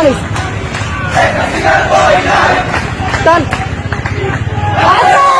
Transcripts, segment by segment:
Dali. Tan. Asan?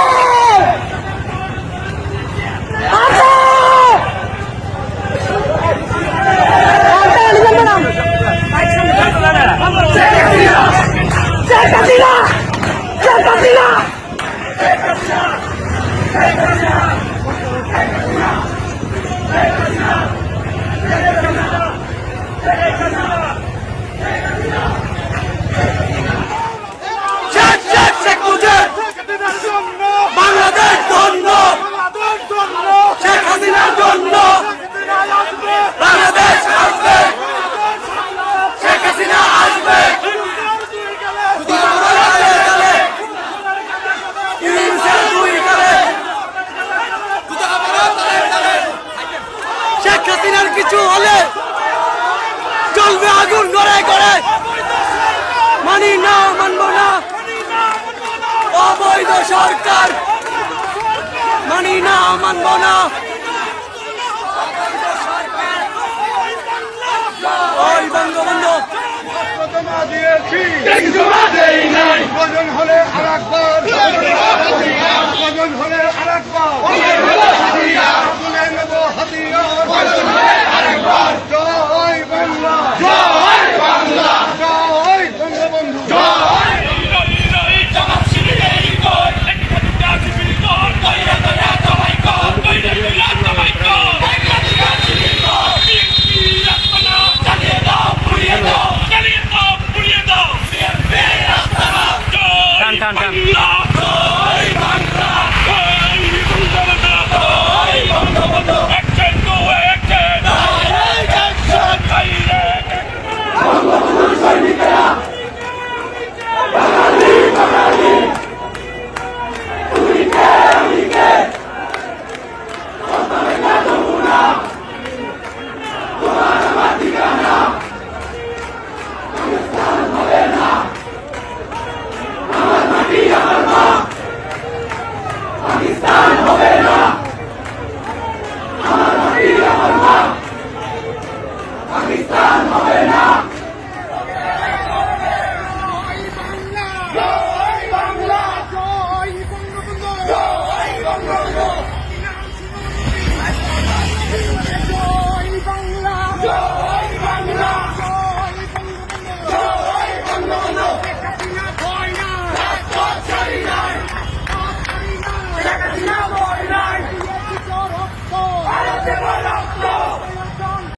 হাসিনার কিছু হলে চলবে আগুন করে করে। মানি না, মানব না। অবৈধ সরকার। মানি না, মানব না। দিয়েছি হলে আর একবার Stop!